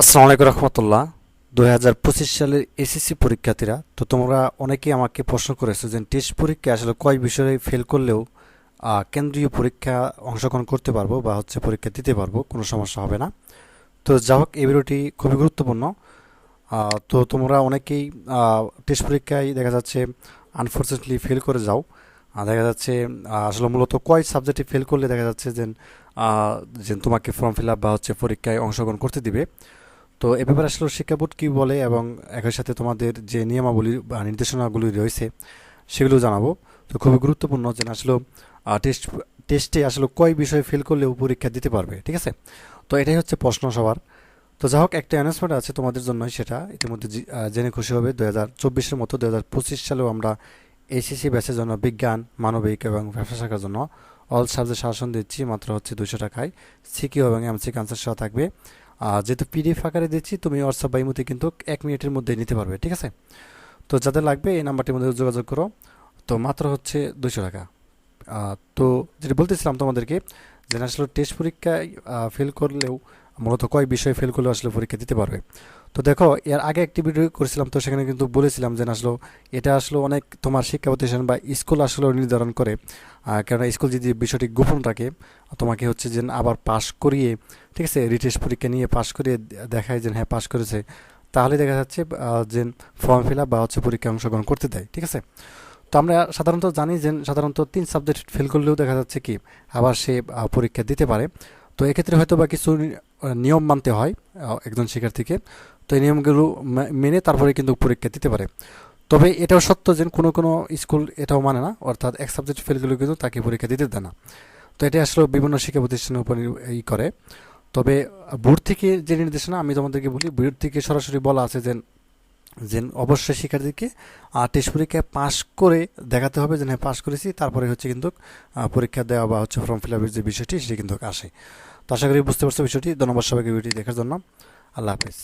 আসসালামু আলাইকুম রহমতুল্লাহ। দু হাজার পঁচিশ সালের এসএসসি পরীক্ষার্থীরা, তো তোমরা অনেকেই আমাকে প্রশ্ন করেছ যে টেস্ট পরীক্ষা আসলে কয় বিষয়ে ফেল করলেও কেন্দ্রীয় পরীক্ষা অংশগ্রহণ করতে পারব বা হচ্ছে পরীক্ষা দিতে পারব, কোনো সমস্যা হবে না। তো যা হোক, এই ভিডিওটি খুবই গুরুত্বপূর্ণ। তো তোমরা অনেকেই টেস্ট পরীক্ষায় দেখা যাচ্ছে আনফর্চুনেটলি ফেল করে যাও। দেখা যাচ্ছে আসলে মূলত কয় সাবজেক্টে ফেল করলে দেখা যাচ্ছে যে যে তোমাকে ফর্ম ফিল আপ বা হচ্ছে পরীক্ষায় অংশগ্রহণ করতে দিবে। তো এ ব্যাপারে আসলে শিক্ষা বোর্ড কী বলে এবং একই সাথে তোমাদের যে নিয়মাবলী বা নির্দেশনাগুলি রয়েছে, সেগুলো জানাব। তো খুবই গুরুত্বপূর্ণ যে আসলে টেস্ট টেস্টে আসলে কয় বিষয়ে ফেল করলেও পরীক্ষা দিতে পারবে, ঠিক আছে? তো এটাই হচ্ছে প্রশ্ন সবার। তো যা হোক একটা অ্যানাউন্সমেন্ট আছে তোমাদের জন্যই সেটা। ইতিমধ্যে জেনে খুশি হবে দু হাজার চব্বিশের মতো দু হাজার পঁচিশ সালেও আমরা এসিসি ব্যাচের জন্য বিজ্ঞান, মানবিক এবং ব্যবসা শাখার জন্য অল সাবজেক্ট শাসন দিচ্ছি। মাত্র হচ্ছে দুশো টাকায়। সিকিউ এবং এমসি কানসার সহ থাকবে। যেহেতু পিডিএফ আকারে দিচ্ছি, তুমি হোয়াটসঅ্যাপ বা ইমোতে কিন্তু এক মিনিটের মধ্যে নিতে পারবে, ঠিক আছে? তো যাদের লাগবে, এই নাম্বারটির মধ্যে যোগাযোগ করো। তো মাত্র হচ্ছে দুশো টাকা। তো যেটা বলতেছিলাম তোমাদেরকে যে আসলে টেস্ট পরীক্ষায় ফেল করলেও মূলত কয় বিষয়ে ফেল করলেও আসলে পরীক্ষা দিতে পারবে। তো দেখো, এর আগে একটি ভিডিও করেছিলাম, তো সেখানে কিন্তু বলেছিলাম যে আসলে এটা আসলে অনেক তোমার শিক্ষা প্রতিষ্ঠান বা স্কুল আসলে নির্ধারণ করে। কেননা স্কুল যদি বিষয়টি গোপন রাখে, তোমাকে হচ্ছে যে আবার পাশ করিয়ে, ঠিক আছে রিটেস্ট পরীক্ষা নিয়ে পাশ করিয়ে দেখায় যে হ্যাঁ পাশ করেছে, তাহলে দেখা যাচ্ছে যে ফর্ম ফিল আপ বা হচ্ছে পরীক্ষায় অংশগ্রহণ করতে দেয়, ঠিক আছে? তো আমরা সাধারণত জানি যে সাধারণত তিন সাবজেক্ট ফেল করলেও দেখা যাচ্ছে কি, আবার সে পরীক্ষা দিতে পারে। তো এক্ষেত্রে হয়তো বা কিছু নিয়ম মানতে হয় একজন শিক্ষার্থীকে। তো এই নিয়মগুলো মেনে তারপরে কিন্তু পরীক্ষা দিতে পারে। তবে এটাও সত্য যে কোনো কোনো স্কুল এটাও মানে না, অর্থাৎ এক সাবজেক্ট ফেল করলেও কিন্তু তাকে পরীক্ষা দিতে দেয় না। তো এটা আসলে বিভিন্ন শিক্ষা প্রতিষ্ঠানের উপর ই করে। তবে বোর্ড থেকে যে নির্দেশনা, আমি তোমাদেরকে বলি বোর্ড থেকে সরাসরি বলা আছে যে যে অবশ্যই শিক্ষার্থীকে টেস্ট পরীক্ষায় পাশ করে দেখাতে হবে যে হ্যাঁ পাশ করেছি, তারপরে হচ্ছে কিন্তু পরীক্ষা দেওয়া বা হচ্ছে ফর্ম ফিল আপের যে বিষয়টি, সেটি কিন্তু আসে। তো আশা করি বুঝতে পারছ বিষয়টি। ধন্যবাদ সবাইকে ভিডিওটি দেখার জন্য। আল্লাহ হাফেজ।